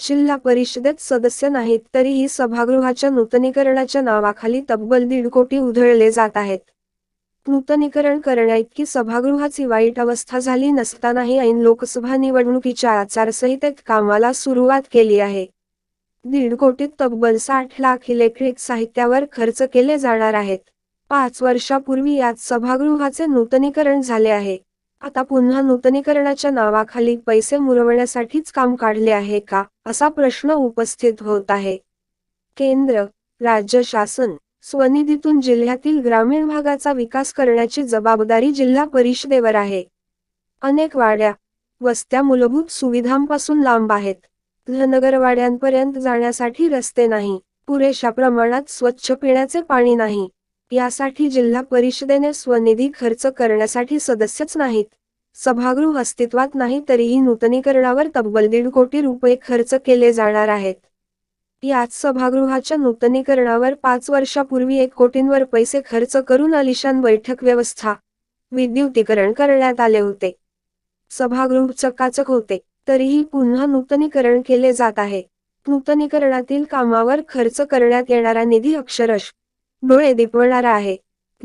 जिल्हा परिषदेत सदस्य नाहीत तरीही सभागृहाच्या नूतनीकरणाच्या नावाखाली तब्बल दीड कोटी उधळले जात आहेत. नूतनीकरण करण्याइतकी सभागृहाची वाईट अवस्था झाली नसतानाही ऐन लोकसभा निवडणुकीच्या आचारसंहितेत कामाला सुरुवात केली आहे. दीड कोटीत तब्बल साठ लाख इलेक्ट्रिक साहित्यावर खर्च केले जाणार आहेत. पाच वर्षापूर्वी यात सभागृहाचे नूतनीकरण झाले आहे. आता पुन्हा नूतनीकरणाच्या नावाखाली पैसे मुरवण्यासाठीच काम काढले आहे का असा प्रश्न उपस्थित होत आहे. केंद्र राज्य शासन स्वनिधीतून जिल्ह्यातील ग्रामीण भागाचा विकास करण्याची जबाबदारी जिल्हा परिषदेवर आहे. अनेक वाड्या वस्त्या मूलभूत सुविधांपासून लांब आहेत. धनगरवाड्यांपर्यंत जाण्यासाठी रस्ते नाही. पुरेशा प्रमाणात स्वच्छ पिण्याचे पाणी नाही. यासाठी जिल्हा परिषदेने स्वनिधी खर्च करण्यासाठी सदस्यच नाहीत. सभागृह अस्तित्वात नाही तरीही नूतनीकरणावर तब्बल दीड कोटी रुपये खर्च केले जाणार आहेत. यात सभागृहाच्या नूतनीकरणावर पाच वर्षापूर्वी एक कोटींवर पैसे खर्च करून अलिशान बैठक व्यवस्था विद्युतीकरण करण्यात आले होते. सभागृह चकाचक होते तरीही पुन्हा नूतनीकरण केले जात आहे. नूतनीकरणातील कामावर खर्च करण्यात येणारा निधी अक्षरश डोळे दिपवणारा आहे.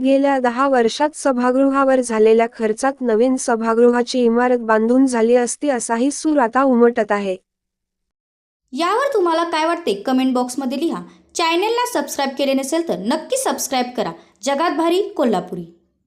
गेल्या दहा वर्षात सभागृहावर झालेल्या खर्चात नवीन सभागृहाची इमारत बांधून झाली असती असाही सूर आता उमटत आहे. यावर तुम्हाला काय वाटते? कमेंट बॉक्समध्ये लिहा. चॅनेलला सबस्क्राईब केले नसेल तर नक्की सबस्क्राईब करा. जगात भारी कोल्हापुरी.